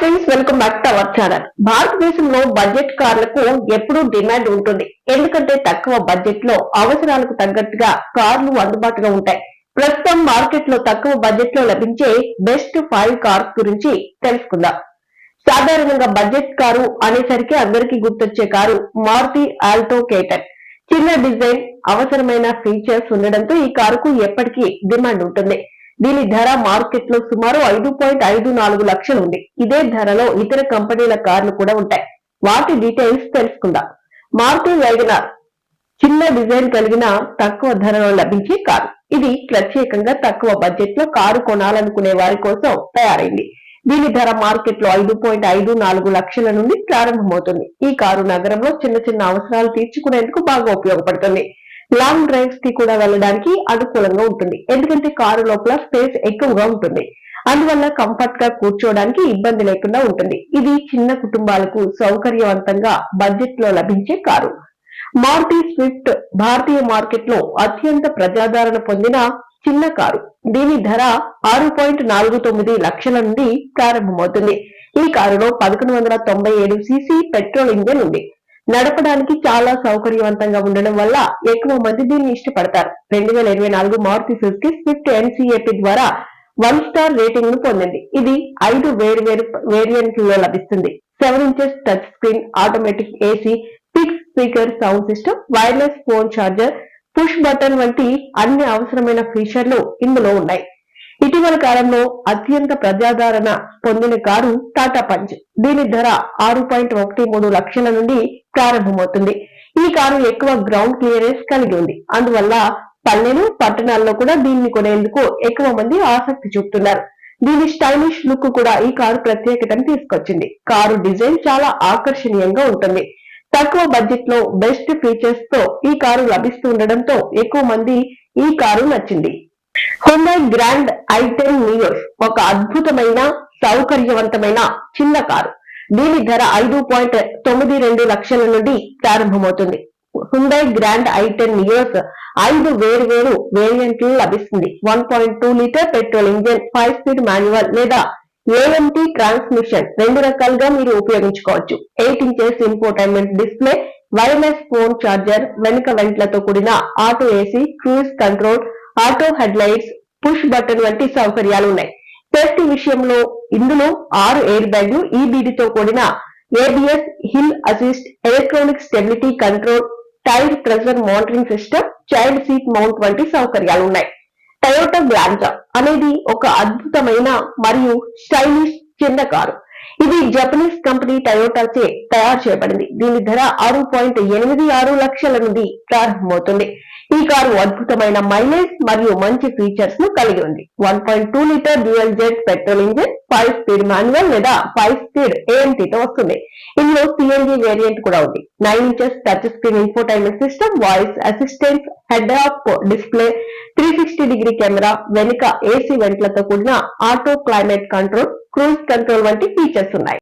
Friends welcome back to our channel భారతదేశంలో budget కార్లకు ఎప్పుడూ డిమాండ్ ఉంటుంది. ఎందుకంటే తక్కువ బడ్జెట్లో అవసరాలకు తగ్గట్టుగా కార్లు అందుబాటులో ఉంటాయి. ప్రస్తుతం మార్కెట్లో తక్కువ బడ్జెట్లో లభించే బెస్ట్ ఫైవ్ కార్స్ గురించి తెలుసుకుందాం. సాధారణంగా బడ్జెట్ కారు అనేసరికి అందరికీ గుర్తొచ్చే కారు మారుతి ఆల్టో కేటన్ చిన్న డిజైన్ అవసరమైన ఫీచర్స్ ఉండడంతో ఈ కారుకు ఎప్పటికీ డిమాండ్ ఉంటుంది. దీని ధర మార్కెట్లో సుమారు ఐదు పాయింట్ ఐదు నాలుగు లక్షలు ఉంది. ఇదే ధరలో ఇతర కంపెనీల కార్లు కూడా ఉంటాయి. వాటి డీటెయిల్స్ తెలుసుకుందాం. మారుతి వ్యాగనార్ చిన్న డిజైన్ కలిగిన తక్కువ ధరలో లభించే కారు. ఇది ప్రత్యేకంగా తక్కువ బడ్జెట్లో కారు కొనాలనుకునే వారి కోసం తయారైంది. దీని ధర మార్కెట్లో ఐదు పాయింట్ ఐదు నాలుగు లక్షల నుండి ప్రారంభమవుతుంది. ఈ కారు నగరంలో చిన్న చిన్న అవసరాలు తీర్చుకునేందుకు బాగా ఉపయోగపడుతుంది. లాంగ్ డ్రైవ్స్కి కూడా వెళ్ళడానికి అనుకూలంగా ఉంటుంది. ఎందుకంటే కారు లోపల స్పేస్ ఎక్కువగా ఉంటుంది. అందువల్ల కంఫర్ట్గా కూర్చోవడానికి ఇబ్బంది లేకుండా ఉంటుంది. ఇది చిన్న కుటుంబాలకు సౌకర్యవంతంగా బడ్జెట్లో లభించే కారు. మారుతి స్విఫ్ట్ భారతీయ మార్కెట్లో అత్యంత ప్రజాదరణ పొందిన చిన్న కారు. దీని ధర ఆరు పాయింట్ నాలుగు తొమ్మిది లక్షల నుండి ప్రారంభమవుతుంది. ఈ కారులో పదకొండు వందల తొంభై ఏడు సీసీ పెట్రోల్ ఇంజన్ ఉంది. నడపడానికి చాలా సౌకర్యవంతంగా ఉండడం వల్ల ఎక్కువ మంది దీన్ని ఇష్టపడతారు. రెండు వేల ఇరవై నాలుగు మారుతి సుజుకి స్విఫ్ట్ ఎన్సీఏపీ ద్వారా వన్ స్టార్ రేటింగ్ను పొందింది. ఇది ఐదు వేరు వేరు వేరియంట్లలో లభిస్తుంది. Seven inches touch screen automatic AC six speaker sound system wireless phone charger push button వంటి అన్ని అవసరమైన ఫీచర్లు ఇందులో ఉన్నాయి. ఇటీవల కాలంలో అత్యంత ప్రజాదరణ పొందిన కారు టాటా పంచ్. దీని ధర ఆరు పాయింట్ ఒకటి మూడు లక్షల నుండి ప్రారంభమవుతుంది. ఈ కారు ఎక్కువ గ్రౌండ్ క్లియరెన్స్ కలిగి ఉంది. అందువల్ల పల్లెలు పట్టణాల్లో కూడా దీన్ని కొనేందుకు ఎక్కువ మంది ఆసక్తి చూపుతున్నారు. దీని స్టైలిష్ లుక్ కూడా ఈ కారు ప్రత్యేకతను తీసుకొచ్చింది. కారు డిజైన్ చాలా ఆకర్షణీయంగా ఉంటుంది. తక్కువ బడ్జెట్లో బెస్ట్ ఫీచర్స్తో ఈ కారు లభిస్తూ ఉండడంతో ఎక్కువ మంది ఈ కారు నచ్చింది. హుండై గ్రాండ్ ఐటెన్ నియోస్ ఒక అద్భుతమైన సౌకర్యవంతమైన చిన్న కారు. దీని ధర ఐదు పాయింట్ తొమ్మిది రెండు లక్షల నుండి ప్రారంభమవుతుంది. హుండై గ్రాండ్ ఐటెన్ నియోస్ ఐదు వేరు వేరు వేరియంట్లు లభిస్తుంది. One point two litre petrol engine five speed manual లేదా ఏఎంటీ ట్రాన్స్మిషన్ రెండు రకాలుగా మీరు ఉపయోగించుకోవచ్చు. Eight inches infotainment display wireless phone charger వెనుక వెంట్లతో కూడిన auto AC cruise control auto head lights push button వంటి సౌకర్యాలు ఉన్నాయి. సేఫ్టీ విషయంలో ఇందులో ఆరు ఎయిర్ బ్యాగ్లు ఈబీడీతో కూడిన ABS hill assist electronic stability control tyre pressure monitoring system child seat mount వంటి సౌకర్యాలు ఉన్నాయి టయోటా గ్లాంజా అనేది ఒక అద్భుతమైన మరియు స్టైలిష్ చిన్న కారు. ఇది జపనీస్ కంపెనీ టయోటాచే తయారు చేయబడింది. దీని ధర ఆరు పాయింట్ ఎనిమిది ఆరు లక్షల నుండి ప్రారంభమవుతుంది. ఈ కారు అద్భుతమైన మైలేజ్ మరియు మంచి ఫీచర్స్ను కలిగి ఉంది. One point two litre dual jet petrol engine five speed manual లేదా ఫైవ్ స్పీడ్ ఏఎంటీతో వస్తుంది. ఇందులో సిఎన్జి వేరియంట్ కూడా ఉంది. Nine inches touch screen infotainment system voice assistant head off display three sixty degree camera వెనుక ఏసీ వెంట్లతో కూడిన auto climate control cruise control వంటి ఫీచర్స్ ఉన్నాయి.